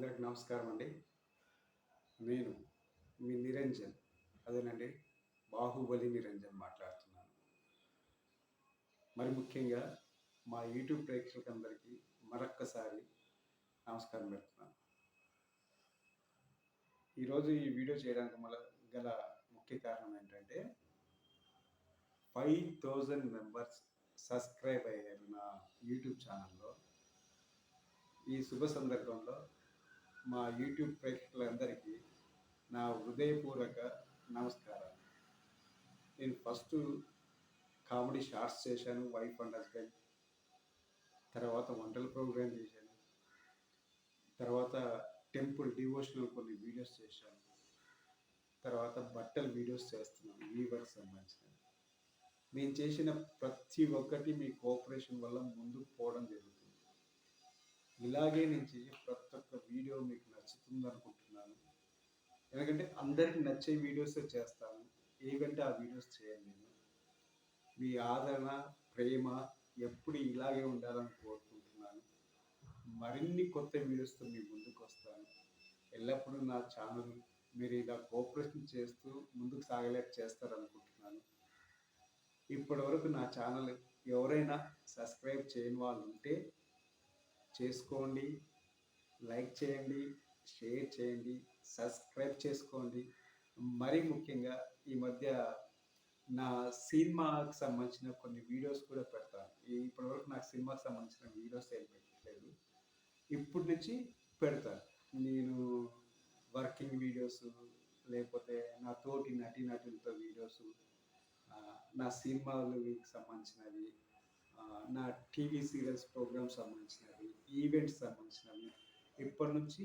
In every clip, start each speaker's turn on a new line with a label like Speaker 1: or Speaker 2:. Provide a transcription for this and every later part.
Speaker 1: అందరికి నమస్కారం అండి. నేను మీ నిరంజన్ అదేనండి బాహుబలి నిరంజన్ మాట్లాడుతున్నాను. మరి ముఖ్యంగా మా యూట్యూబ్ ప్రేక్షకులందరికీ మరొక్కసారి నమస్కారం పెడుతున్నాను. ఈరోజు ఈ వీడియో చేయడానికి మళ్ళీ గల ముఖ్య కారణం ఏంటంటే ఫైవ్ థౌజండ్ మెంబర్స్ సబ్స్క్రైబ్ అయ్యారు నా యూట్యూబ్ ఛానల్లో. ఈ శుభ సందర్భంలో మా యూట్యూబ్ ప్రేక్షకులందరికీ నా హృదయపూర్వక నమస్కారాలు. నేను ఫస్ట్ కామెడీ షార్ట్స్ చేశాను వైఫ్ అండ్ హస్బెండ్. తర్వాత వంటల ప్రోగ్రామ్ చేశాను. తర్వాత టెంపుల్ డివోషనల్ కొన్ని వీడియోస్ చేశాను. తర్వాత బట్టల వీడియోస్ చేస్తున్నాను వీవర్కి సంబంధించిన. నేను చేసిన ప్రతి ఒక్కటి మీ కోఆపరేషన్ వల్ల ముందుకు పోవడం జరుగుతుంది. ఇలాగే నేను చేసే ప్రతి ఒక్క వీడియో మీకు నచ్చుతుంది అనుకుంటున్నాను. ఎందుకంటే అందరికి నచ్చే వీడియోస్ చేస్తాను. ఏవంటే ఆ వీడియోస్ చేయను నేను. మీ ఆదరణ ప్రేమ ఎప్పుడు ఇలాగే ఉండాలని కోరుకుంటున్నాను. మరిన్ని కొత్త వీడియోస్తో మీ ముందుకు వస్తాను. ఎల్లప్పుడూ నా ఛానల్ మీరు ఇలా కోఆపరేషన్ చేస్తూ ముందుకు సాగలేక చేస్తారనుకుంటున్నాను. ఇప్పటి వరకు నా ఛానల్ ఎవరైనా సబ్స్క్రైబ్ చేయని వాళ్ళు ఉంటే చేసుకోండి. లైక్ చేయండి షేర్ చేయండి సబ్స్క్రైబ్ చేసుకోండి. మరీ ముఖ్యంగా ఈ మధ్య నా సినిమాకి సంబంధించిన కొన్ని వీడియోస్ కూడా పెడతాను. ఇప్పటివరకు నాకు సినిమాకి సంబంధించిన వీడియోస్ ఏం పెట్టలేదు. ఇప్పటి నుంచి పెడతాను. నేను వర్కింగ్ వీడియోస్ లేకపోతే నా తోటి నటి నటులతో వీడియోస్ నా సినిమాలకి సంబంధించినవి నా టీవీ సీరియల్స్ ప్రోగ్రామ్స్ సంబంధించినవి ఈవెంట్స్ సంబంధించినవి ఇప్పటి నుంచి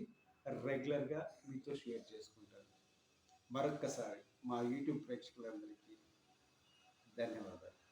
Speaker 1: రెగ్యులర్గా మీతో షేర్ చేసుకుంటాను. మరొక్కసారి మా యూట్యూబ్ ప్రేక్షకులందరికీ ధన్యవాదాలు.